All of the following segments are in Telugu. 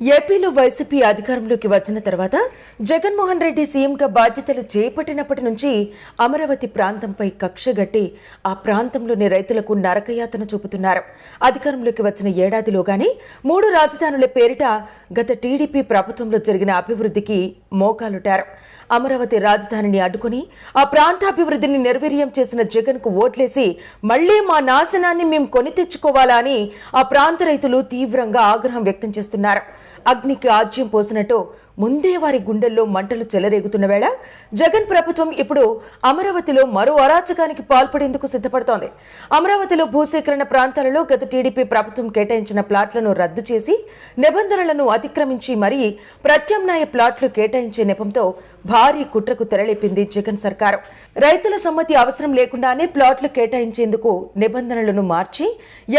ఏపీలో వైసీపీ అధికారంలోకి వచ్చిన తర్వాత జగన్మోహన్ రెడ్డి సీఎంగా బాధ్యతలు చేపట్టినప్పటి నుంచి అమరావతి ప్రాంతంపై కక్షగట్టి ఆ ప్రాంతంలోని రైతులకు నరకయాతన చూపుతున్నారు. అధికారంలోకి వచ్చిన ఏడాదిలోగానే మూడు రాజధానుల పేరిట గత టీడీపీ ప్రభుత్వంలో జరిగిన అభివృద్ధికి మోకాలుటారు. అమరావతి రాజధానిని అడ్డుకుని ఆ ప్రాంత అభివృద్ధిని నిర్వీర్యం చేసిన జగన్కు ఓట్లేసి మళ్ళీ మా నాశనాన్ని మేము కొని తెచ్చుకోవాలా అని ఆ ప్రాంత రైతులు తీవ్రంగా ఆగ్రహం వ్యక్తం చేస్తున్నారు. అగ్నికి ఆజ్యం పోసినట్టు ముందే వారి గుండెల్లో మంటలు చెలరేగుతున్న వేళ జగన్ ప్రభుత్వం ఇప్పుడు అమరావతిలో మరో అరాచకానికి పాల్పడేందుకు సిద్ధపడుతోంది. అమరావతిలో భూసేకరణ ప్రాంతాలలో గత టీడీపీ ప్రభుత్వం కేటాయించిన ప్లాట్లను రద్దు చేసి నిబంధనలను అతిక్రమించి మరీ ప్రత్యామ్నాయ ప్లాట్లు కేటాయించే నెపంతో భారీ కుట్రకు తెరలేపింది జగన్ సర్కారు. రైతుల సమ్మతి అవసరం లేకుండానే ప్లాట్లు కేటాయించేందుకు నిబంధనలను మార్చి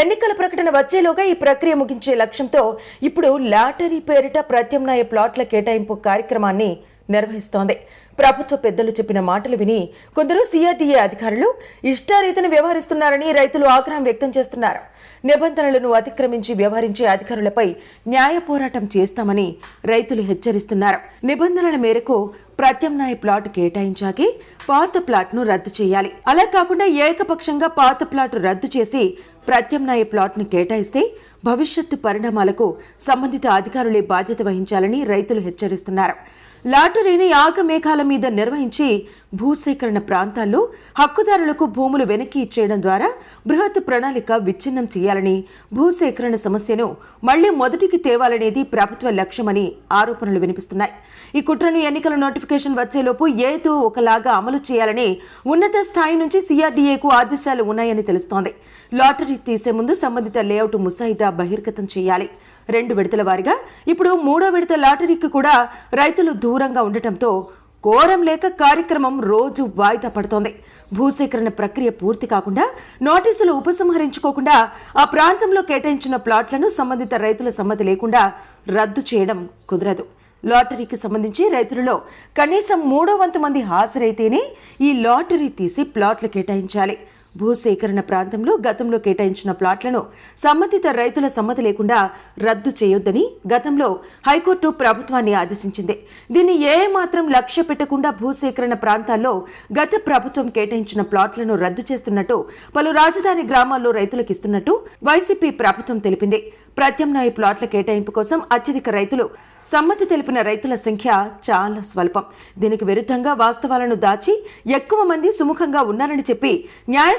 ఎన్నికల ప్రకటన వచ్చేలోగా ఈ ప్రక్రియ ముగించే లక్ష్యంతో ఇప్పుడు లాటరీ పేరిట ప్రత్యామ్నాయ ప్లాట్ల కేటాయింపు కార్యక్రమాన్ని నిర్వహిస్తోంది. ప్రభుత్వ పెద్దలు చెప్పిన మాటలు విని కొందరు సిఆర్డీఏ అధికారులు ఇష్టారీతిని వ్యవహరిస్తున్నారని రైతులు ఆగ్రహం వ్యక్తం చేస్తున్నారు. నిబంధనలను అతిక్రమించి వ్యవహరించే అధికారులపై న్యాయ పోరాటం చేస్తామని రైతులు హెచ్చరిస్తున్నారు. నిబంధనల మేరకు ప్రత్యామ్నాయ ప్లాట్ కేటాయించాకే పాత ప్లాట్ను రద్దు చేయాలి. అలా కాకుండా ఏకపక్షంగా పాత ప్లాట్ రద్దు చేసి ప్రత్యామ్నాయ ప్లాట్ను కేటాయిస్తే భవిష్యత్తు పరిణామాలకు సంబంధిత అధికారులే బాధ్యత వహించాలని రైతులు హెచ్చరిస్తున్నారు. లాటరీని ఆగమేఘాల మీద నిర్వహించి భూసేకరణ ప్రాంతాల్లో హక్కుదారులకు భూములు వెనక్కి ఇచ్చేయడం ద్వారా బృహత్ ప్రణాళిక విచ్ఛిన్నం చేయాలని భూసేకరణ సమస్యను మళ్ళీ మొదటికి తేవాలనేది ప్రభుత్వ లక్ష్యమని ఆరోపణలు వినిపిస్తున్నాయి. ఈ కుట్రను ఎన్నికల నోటిఫికేషన్ వచ్చేలోపు ఏదో ఒకలాగా అమలు చేయాలని ఉన్నత స్థాయి నుంచి సిఆర్డీఏకు ఆదేశాలు ఉన్నాయని తెలుస్తోంది. లాటరీ తీసే ముందు సంబంధిత లేఅవుట్ ముసాయిదా బహిర్గతం చేయాలి. రెండు విడతల వారీగా. ఇప్పుడు మూడో విడత లాటరీకి కూడా రైతులు దూరంగా ఉండటంతో కోరం లేక కార్యక్రమం రోజు వాయిదా పడుతోంది. భూసేకరణ ప్రక్రియ పూర్తి కాకుండా నోటీసులు ఉపసంహరించుకోకుండా ఆ ప్రాంతంలో కేటాయించిన ప్లాట్లను సంబంధిత రైతుల సమ్మతి లేకుండా రద్దు చేయడం కుదరదు. లాటరీకి సంబంధించి రైతులలో కనీసం మూడో వంతు మంది హాజరైతేనే ఈ లాటరీ తీసి ప్లాట్లు కేటాయించాలి. భూసేకరణ ప్రాంతంలో గతంలో కేటాయించిన ప్లాట్లను సంబంధిత రైతుల సమ్మతి లేకుండా రద్దు చేయొద్దని గతంలో హైకోర్టు ప్రభుత్వాన్ని ఆదేశించింది. దీన్ని ఏ మాత్రం లక్ష్య పెట్టకుండా భూసేకరణ ప్రాంతాల్లో గత ప్రభుత్వం కేటాయించిన ప్లాట్లను రద్దు చేస్తున్నట్టు పలు రాజధాని గ్రామాల్లో రైతులకు ఇస్తున్నట్టు వైసీపీ ప్రభుత్వం తెలిపింది. ప్రత్యామ్నాయ ప్లాట్ల కేటాయింపు కోసం అత్యధిక రైతులు సమ్మతి తెలిపిన రైతుల సంఖ్య చాలా స్వల్పం. దీనికి విరుద్ధంగా వాస్తవాలను దాచి ఎక్కువ మంది సుముఖంగా ఉన్నారని చెప్పి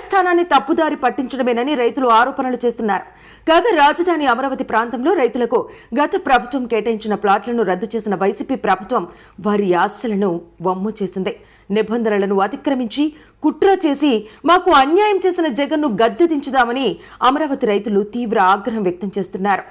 న్యాయస్థానాన్ని తప్పుదారి పట్టించడమేనని రైతులు ఆరోపణలు చేస్తున్నారు. కాగా రాజధాని అమరావతి ప్రాంతంలో రైతులకు గత ప్రభుత్వం కేటాయించిన ప్లాట్లను రద్దు చేసిన వైసీపీ ప్రభుత్వం వారి ఆశలను వమ్ము చేసింది. నిబంధనలను అతిక్రమించి కుట్ర చేసి మాకు అన్యాయం చేసిన జగన్ను గద్దె దించుదామని అమరావతి రైతులు తీవ్ర ఆగ్రహం వ్యక్తం చేస్తున్నారు.